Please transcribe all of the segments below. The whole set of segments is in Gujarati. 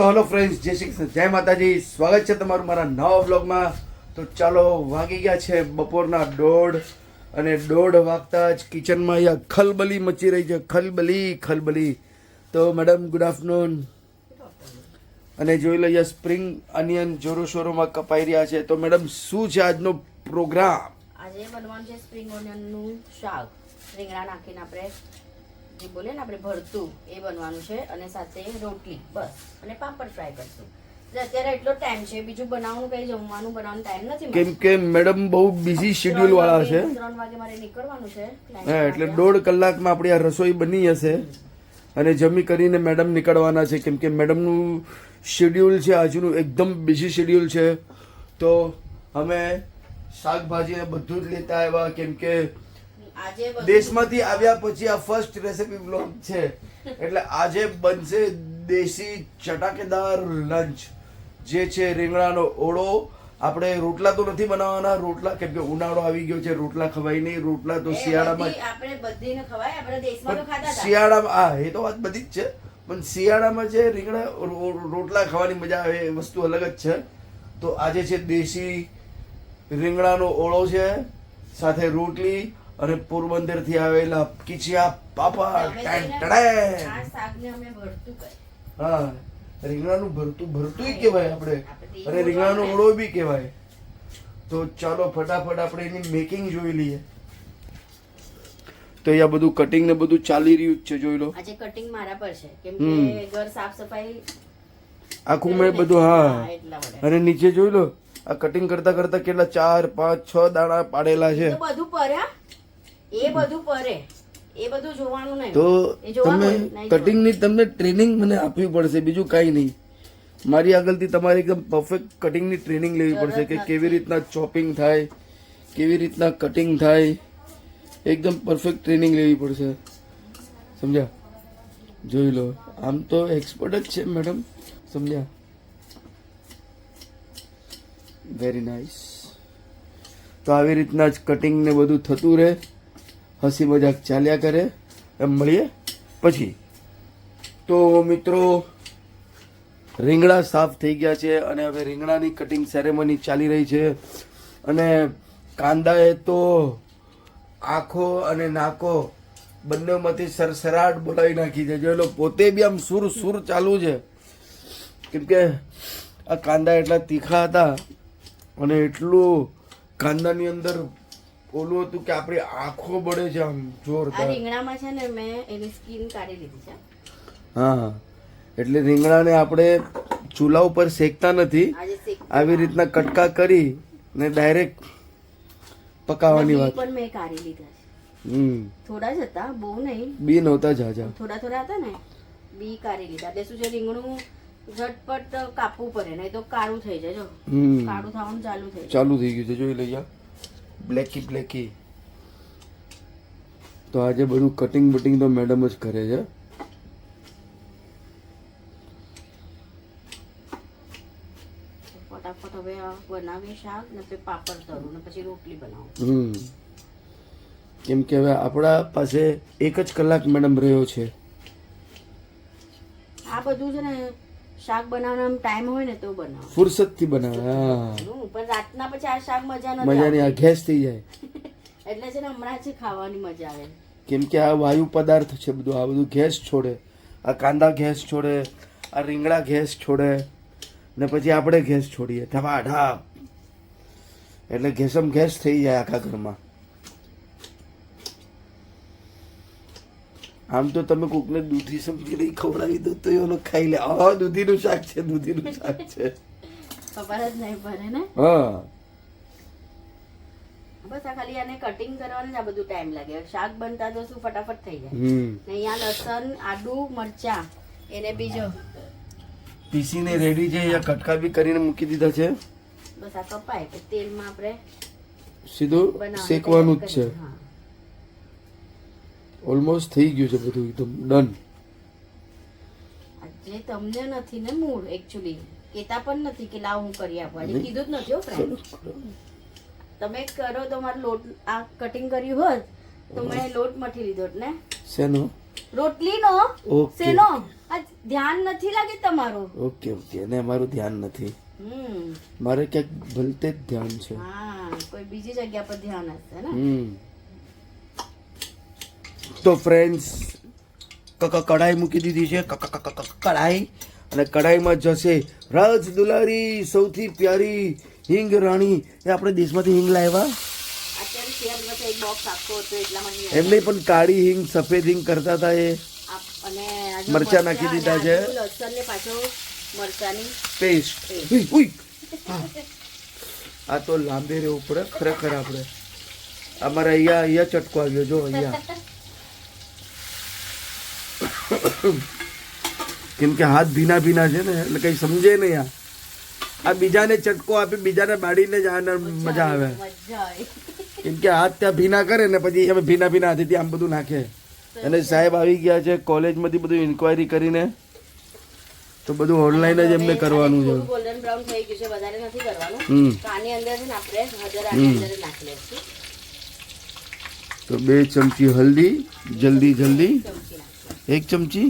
તો હલો ફ્રેન્ડ્સ જય શ્રી કૃષ્ણ, જય માતાજી, સ્વાગત છે તમારું મારા નવા બ્લોગમાં તો ચાલો, વાગી ગયા છે બપોરના દોઢ અને દોઢ વાગતા જ કિચનમાં અહીંયા ખલબલી મચી રહી છે, ખલબલી ખલબલી. તો મેડમ ગુડ આફ્ટરનૂન અને જોઈ લઈએ સ્પ્રિંગ અનિયન જોરો શોરોમાં કપાઈ રહ્યા છે. તો મેડમ શું છે આજનો પ્રોગ્રામ આજે બનવાનું છે સ્પ્રિંગ ઓનિયનનું શાક. રીંગણા નાખીને આપણે જે બોલે ને આપણે ભરતું એ બનવાનું છે અને સાથે રોટલી બસ. અને પાપડ ફ્રાય કરશું. અત્યારે એટલો ટાઈમ છે બીજું બનાવવાનું કઈ જમવાનું બનાવવાનો ટાઈમ નથી કેમ કે મેડમ બહુ બિઝી શેડ્યુલ વાળા છે. ત્રણ વાગે- મારે નીકળવાનું છે હા એટલે દોઢ કલાકમાં આપણી આ રસોઈ બની જશે અને જમી કરીને મેડમ નીકળવાના છે. કેમ કે મેડમનું શેડ્યુલ છે આજનું એકદમ બિઝી શેડ્યુલ છે. તો અમે શાકભાજી બધું જ લેતા આવ્યા. કેમ કે દેશમાંથી આવ્યા પછી આ ફર્સ્ટ રેસીપી બ્લોગ છે. એટલે આજે બનશે દેશી ચટાકેદાર લંચ જે છે રીંગણાનો ઓળો. આપણે રોટલા તો નથી બનાવવાના. રોટલા કેમ કે ઉનાળો આવી ગયો છે રોટલા ખવાય નહીં. રોટલા તો શિયાળામાં આપણે બધીને ખવાય. આપણે દેશમાં તો ખાતા શિયાળામાં હા એ તો વાત બધી જ છે. પણ શિયાળામાં છે રીંગણા રોટલા ખાવાની મજા આવે એ વસ્તુ અલગ જ છે. તો આજે છે દેશી રીંગણાનો ઓળો છે. સાથે રોટલી અને પોરબંદરથી આવેલા કિચિયા પાપા કહીએ. હા રીંગણાનું ભરતું ભરતુંય કહેવાય આપણે. અને રીંગણાનો ઓળો બી કહેવાય. તો ચાલો ફટાફટ આપણે એની મેકિંગ જોઈ લઈએ. તો અહીંયા બધું કટિંગ ને બધું ચાલી રહ્યું જ છે જોઈ લો. આજે કટિંગ મારા પર છે. કેમ કે ઘર સાફ સફાઈ આખું મેં બધું હા. અને નીચે જોઈ લો આ કટિંગ કરતા કરતા કેટલા ચાર પાંચ છ દાણા પાડેલા છે. બધું પર્યા એ બધું પરે. એ બધું જોવાનું નહીં. તો તમે. કટિંગની તમને ટ્રેનિંગ મને આપવી પડશે બીજું કાંઈ નહીં. મારી આગળથી તમારે એકદમ પરફેક્ટ કટિંગની ટ્રેનિંગ લેવી પડશે કે કેવી રીતના ચોપિંગ થાય કેવી રીતના કટિંગ થાય. એકદમ પરફેક્ટ ટ્રેનિંગ લેવી પડશે. સમજ્યા? જોઈ લો. આમ તો એક્સપર્ટ જ છે મેડમ સમજ્યા? વેરી નાઇસ તો આવી રીતના જ કટિંગ ને બધું થતું રહે. હસી મજાક ચાલ્યા કરે, એમ મળીએ પછી. તો મિત્રો, રીંગણા સાફ થઈ ગયા છે અને હવે રીંગણાની કટિંગ સેરેમની ચાલી રહી છે. અને કાંદાએ તો આંખો અને નાકો બંનેમાંથી સરસરાટ બોલાવી નાખી છે. જો પોતે બી આમ સુર સુર ચાલુ છે. કેમ કે આ કાંદા એટલા તીખા હતા અને એટલું કાંદાની અંદર ઓલું હતું કે આપણી આંખો બળે છે આમ જોરદાર. રીંગણામાં છે ને મેં એની સ્કીન કાઢી લીધી છે. હા એટલે રીંગણાને આપણે ચૂલા ઉપર શેકતા નથી. આવી રીતના કટકા કરી ને ડાયરેક્ટ પકાવવાની વાત. પણ મેં કાઢી લીધા છે. હમ. થોડા જ હતા બહુ નહીં. બી નહોતા જાજા થોડા થોડા હતા ને બી કાઢી લીધા. એટલે શું છે રીંગણું ઝટપટ કાપવું પડે નહીં તો કાળું થઈ જાય જો. કાળું થવાનું ચાલુ થઈ ચાલુ થઈ ગયું છે જોઈ લઈએ બ્લેકી બ્લેકી તો આજે બધું કટિંગ બટિંગ તો મેડમ જ કરે છે. ફટાફટ હવે આ બનાવીએ શાક ને પાપડ તરું ને પછી રોટલી બનાવું. કેમ કે હવે આપણા પાસે એક જ કલાક મેડમ રહ્યો છે. આ બધું છે ને શાક બનાવવાનો ટાઈમ હોય ને તો બનાવો. ફુરસતથી બનાવે હા. પણ રાતના પછી આ શાક મજા નથી મજાની આ ગેસ થઈ જાય. એટલે છે ને હમણાં જ ખાવાની મજા આવે. કેમ કે આ વાયુ પદાર્થ છે બધું આ બધું ગેસ છોડે. આ કાંદા ગેસ છોડે આ રીંગણા ગેસ છોડે ને પછી આપણે ગેસ છોડીએ. ધબાઢાપ એટલે ગેસમ ગેસ થઈ જાય આખા ઘરમાં. આમ તો તમે કોકને દૂધી સમજી લઈ ખવડાવી દો તો એનો ખાઈ લે. હા દૂધીનું શાક છે દૂધીનું શાક છે. ખબર જ નહીં પડે ને? હા. બસ આ ખાલી આને કટિંગ કરવાનું જ આ બધું ટાઈમ લાગે. શાક બનતા તો શું ફટાફટ થઈ જાય. ને અહીંયા લસણ આદુ મરચા એને બીજો. પીસીને રેડી છે અહીંયા કટકા બી કરીને મૂકી દીધા છે. બસ આ કપાય તેલમાં આપણે સીધું શેકવાનું જ છે. હા. ઓલમોસ્ટ થઈ ગયું છે બધું એકદમ ડન જે તમને નથી ને મૂળ એકચ્યુઅલી કેતા પણ નથી કે લાવ હું કરી આપવા કીધું જ નથી હો ફ્રેન્ડ તમે કરો તો મારું લોટ આ કટિંગ કર્યું હોત તો મેં લોટ મઠી લીધો ને? શેનો? રોટલીનો. શેનો? આ ધ્યાન નથી લાગે તમારું? Okay okay. અને અમારું ધ્યાન નથી. મારે ક્યાંક ભલતે જ ધ્યાન છે. હા કોઈ બીજી જગ્યા પર ધ્યાન હશે ને? તો ફ્રેન્ડ્સ કઢાઈ મૂકી દીધી છે. કઢાઈ. અને કઢાઈમાં જશે રાજ દુલારી સૌથી પ્યારી હિંગ રાણી. એ આપણે દેશમાંથી હિંગ લાવ્યા. એમને પણ કાળી હિંગ સફેદ હિંગ કરતા હતા એ. મરચાં નાખી દીધા છે. પેસ્ટ. આ તો લાંબે રહેવું પડે ખરેખર આપણે. અમારે અહીંયા અહીંયા ચટકો આવ્યો જો અહીંયા. કેમ કે હાથ ભીના ભીના છે ને એટલે કઈ સમજે નહીં આ. આ બીજાને ચટકો આપી બીજાને બાળીને જ આને મજા આવે કેમ કે હાથ ત્યાં ભીના કરે ને પછી અમે ભીના ભીના હાથેથી આમ બધું નાખે. અને સાહેબ આવી ગયા છે કોલેજમાંથી બધું ઇન્ક્વાયરી કરીને. તો બધું ઓનલાઈન જ એમને કરવાનું છે. ગોલ્ડન બ્રાઉન થઈ ગયું છે વધારે નથી કરવાનું. તો આની અંદર છે ને આપણે હજાર આની અંદર નાખી લેશું તો બે ચમચી હલ્દી જલ્દી જલ્દી. એક ચમચી.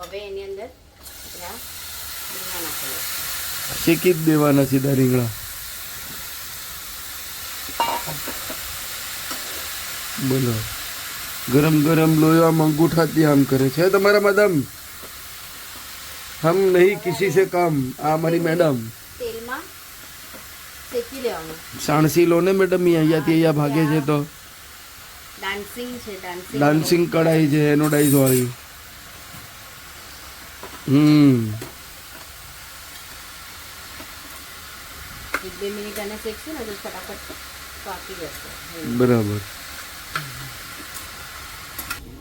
હવે એની અંદર શેકી જ દેવાના સીધા રીંગણા. બોલો. ગરમ ગરમ લોયા અંગૂઠાથી આમ કરે છે. તમારા મેડમ હમ નહીં કિસી સે કામ. આ મારી મેડમ સાણસી લો ને મેડમ અહીંયાથી અહીંયા ભાગે છે તો. ડાન્સિંગ છે ડાન્સિંગ ડાન્સિંગ કઢાઈ છે એનોડાઈઝ વાળી. હમ. એક બે મિનિટ આને શેકશું ને તો ફટાફટ પાકી જશે. બરાબર.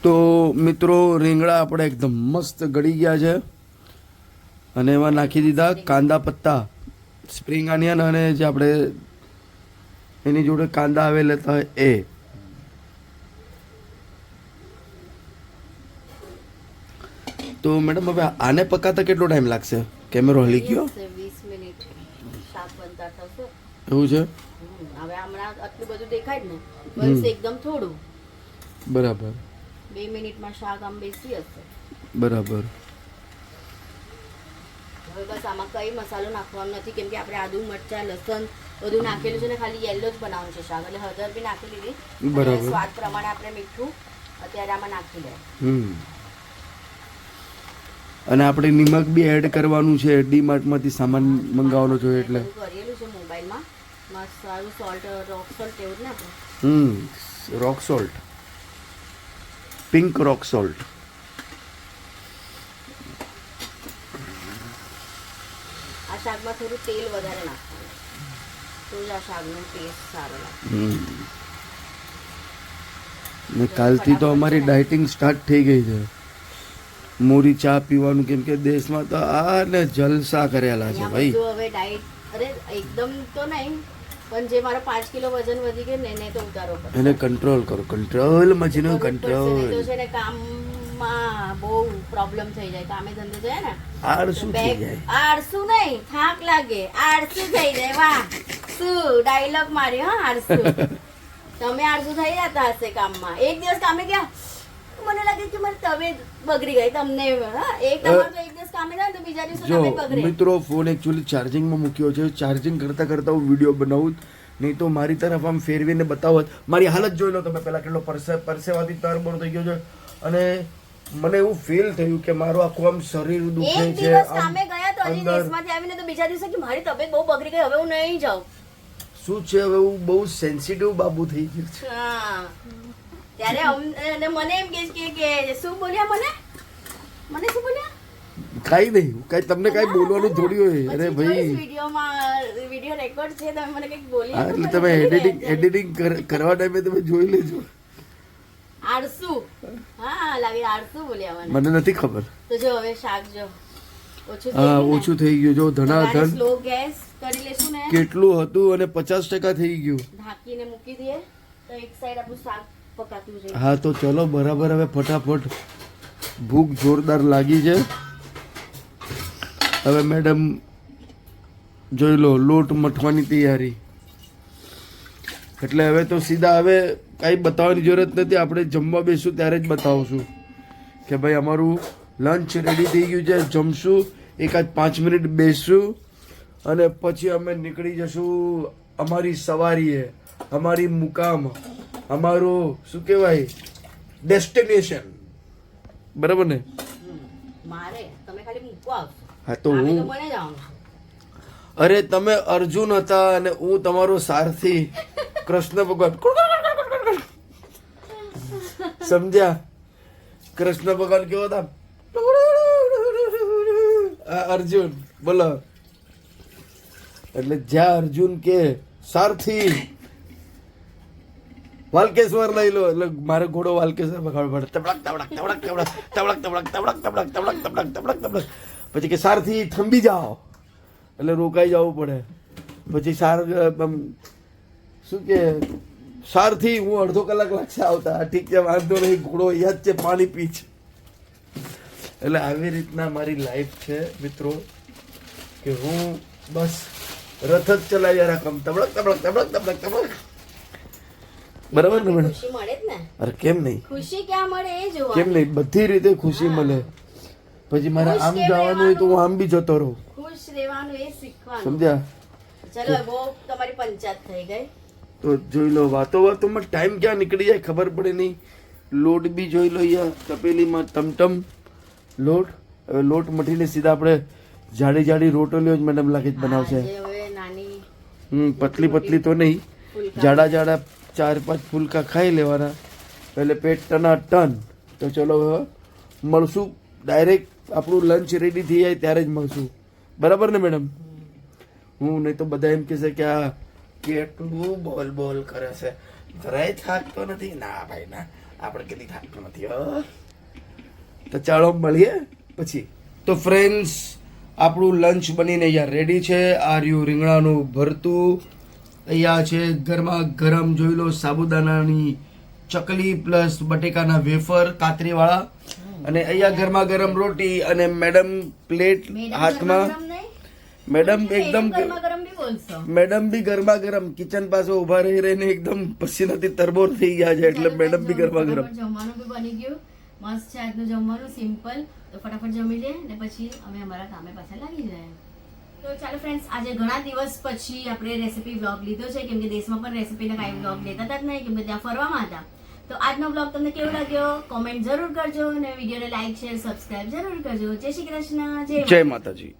તો મિત્રો રીંગણા આપણે એકદમ મસ્ત ગળી ગયા છે. અને એમાં નાખી દીધા કાંદા પત્તા સ્પ્રિંગ આનિયન અને જે આપણે એની જોડે કાંદા આવેલા હતા એ. તો મેડમ હવે આને પકાતા કેટલો ટાઈમ લાગશે? કેમેરો હલી ગયો? શાક બનતા થશે. એવું છે? હવે હમણાં આટલું બધું દેખાય ને. બસ એકદમ થોડું. બરાબર. બે મિનિટમાં શાક આમ બેસી હશે બરાબર. હવે બસ આમાં કઈ મસાલો નાખવાનો નથી કેમ કે આપણે આદુ મરચાં લસણ બધું નાખેલું છે ને ખાલી યેલો જ બનાવવાનું છે શાક. એટલે હળદર બી નાખી દીધી. બરાબર. સ્વાદ પ્રમાણે આપણે મીઠું અત્યારે આમાં નાખી દે હમ. અને આપણે નિમક બી એડ કરવાનું છે ડીમાર્ટમાંથી સામાન મંગાવવાનો જોઈએ એટલે. હમ rock salt pink rock salt આ શાકમાં થોડું તેલ વધારે નાખવાનું. તો જ આ શાકનો ટેસ્ટ સારો લાગે. હમ. ને કાલથી તો અમારી ડાયટિંગ સ્ટાર્ટ થઈ ગઈ છે. મોરી ચા પીવાનું કેમ કે દેશમાં તો આને જલસા કરેલા છે ભાઈ. હવે ડાયટ અરે એકદમ તો નહીં પણ જે મારો પાંચ કિલો વજન વધી ગયો ને એને તો ઉતારો એને કંટ્રોલ કરો કંટ્રોલ નહીં કંટ્રોલ તો છે ને કામમાં બહુ પ્રોબ્લેમ થઈ જાય કામે ધંધે જાય ને. આળસું થઈ જાય. આળસુ નહીં થાક લાગે આળસુ થઈ જાય વાહ. શું ડાયલોગ મારી હા આળસુ. તમે આળસુ થઈ જતા હશે કામમાં. એક દિવસ કામે ગયા મને લાગે કે મારી તબિયત બગડી ગઈ તમને એક તમારો એક દિવસ કામે જાય તો બીજા દિવસે જો તબિયત બગડે. મિત્રો ફોન એકચ્યુઅલી ચાર્જિંગમાં મૂક્યો છે. ચાર્જિંગ કરતા કરતા હું વીડિયો બનાવું નહીં તો મારી તરફ આમ ફેરવીને બતાવત મારી હાલત જોઈ લો તમે પહેલાં કેટલો પરસે પરસેવાથી તરબોળ થઈ ગયો છે. અને મને એવું ફીલ થયું કે મારું આખું આમ શરીર દુખે છે કામે ગયા તો હજી દેશમાંથી આવીને તો બીજા દિવસે કે મારી તબિયત બહુ બગડી ગઈ હવે હું નહીં જાઉં. શું છે હવે હું બહુ સેન્સિટિવ બાબુ થઈ ગયું છે. હા. ત્યારે અમને મને એમ કે કે શું બોલ્યા મને? મને શું બોલ્યા? કઈ નહીં કઈ તમને કઈ બોલવાનું થોડી હોય. અરે ભાઈ. વિડીયોમાં વીડિયો રેકોર્ડ છે તમે મને કંઈક બોલી એટલે તમે એડિટિંગ એડિટિંગ કરવા ટાઈમે તમે જોઈ લેજો. આળસુ. હા લાગે આળસુ બોલ્યા મને. નથી ખબર. તો જો હવે શાક જો. ઓછું થઈ ગયું જો ધનાધન સ્લો ગેસ કરી લેશું ને. કેટલું હતું અને પચાસ ટકા થઈ ગયું. ઢાંકીને મૂકી દઈએ. તો એક સાઈડ આપણું શાક હા, તો ચલો, બરાબર, હવે ફટાફટ ભૂખ જોરદાર લાગી છે. હવે મેડમ, જોઈ લો, લોટ મઠવાની તૈયારી. એટલે હવે તો સીધા હવે કાંઈ બતાવવાની જરૂરત નથી, આપણે જમવા બેસું ત્યારે જ બતાવશું કે ભાઈ અમારું લંચ રેડી થઈ ગયું છે, જમશું, એકાદ પાંચ મિનિટ બેસશું અને પછી અમે નીકળી જશું અમારી સવારીએ. અમારી મુકામ અમારું શું કહેવાય? ડેસ્ટિનેશન બરાબર ને? મારે તમે ખાલી મૂકવા હા તો હું અરે તમે અર્જુન હતા અને હું તમારો સારથી કૃષ્ણ ભગવાન સમજ્યા? કૃષ્ણ ભગવાન કેવો હતા? અર્જુન બોલો. એટલે જ્યાં અર્જુન કે સારથી વાલકેશ્વર લઈ લો એટલે મારે ઘોડો વાલકેશ્વર ખબર પડે તબડક તબડક તબડક તબડક તબડક તબડક તબડક તબડક તબડક તબડક તબડક પછી કે સારથી થંભી જાઓ એટલે રોકાઈ જવું પડે પછી સાર શું કે સારથી હું અડધો કલાક લાગશે આવતા ઠીક છે વાંધો નહીં ઘોડો યાદ છે પાણી પીચ એટલે આવી રીતના મારી લાઈફ છે મિત્રો કે હું બસ રથ જ ચલાવ્યા રાખમ તબડક તબડક તબડક તબડક તબડક બરાબર ને મેડમ? ખુશી મળે જ ને. અરે કેમ નહીં? ખુશી ક્યાં મળે એ જોવા કેમ નહીં? બધી રીતે ખુશી મળે. પછી મારે આમ જવાનું હોય તો હું આમ બી જતો રહું. ખુશ રહેવાનું એ શીખવાનું. સમજ્યા? ચલો બહુ તમારી પંચાયત થઈ ગઈ. તો જોઈ લો વાતો વાતોમાં ટાઈમ ક્યાં નીકળી જાય ખબર પડે નહીં. લોટ બી જોઈ લો અહીંયા તપેલીમાં ટમટમ લોટ. હવે લોટ મઠીને સીધા આપણે જાડી જાડી રોટલીઓ જ મેડમ લાગે જ બનાવશે. હમ પતલી પતલી તો નહીં. જાડા જાડા ચાર પાંચ ફૂલકા ખાઈ લેવાના. એટલે પેટ ટના ટન. તો ચલો મળશું. ડાયરેક્ટ આપણું લંચ રેડી થઈ જાય ત્યારે જ મળશું. બરાબર ને મેડમ હું નહીં તો બધા એમ કહેશે કે આ કેટલું બોલ બોલ કરે છે. જરાય થાકતો નથી. ના ભાઈ, ના. આપણે કદી થાકતો નથી તો ચાલો મળીએ પછી. તો ફ્રેન્ડ્સ આપણું લંચ બનીને અહીંયા રેડી છે. આર્યું રીંગણાનું ભરતું. અહીંયા છે ગરમા ગરમ જોઈ લો સાબુદાનાની ચકલી પ્લસ બટેકાના વેફર કાતરીવાળા. અને અહીંયા ગરમા ગરમ રોટી અને મેડમ પ્લેટ હાથમાં? મેડમ એકદમ મેડમ બી ગરમા ગરમ. કિચન પાસે ઊભા રહી રહીને એકદમ પસીનાથી તરબોર થઈ ગયા છે એટલે મેડમ બી ગરમા ગરમ. જમવાનું બી બની ગયું. મસ્ત છે આજનું જમવાનું સિમ્પલ. તો ફટાફટ જમી લે ને પછી અમે અમારા કામે પાછા લાગી જાય. તો ચાલો ફ્રેન્ડ્સ આજે ઘણા દિવસ પછી આપણે રેસીપી બ્લોગ લીધો છે. કેમ કે દેશમાં પણ રેસીપીના કાંઈ બ્લોગ લેતા હતા જ નહીં, કેમ કે ત્યાં ફરવામાં હતા. તો આજનો બ્લોગ તમને કેવો લાગ્યો? કોમેન્ટ જરૂર કરજો અને વિડીયોને લાઈક શેર સબસ્ક્રાઈબ જરૂર કરજો. જય શ્રી કૃષ્ણ જય માતાજી.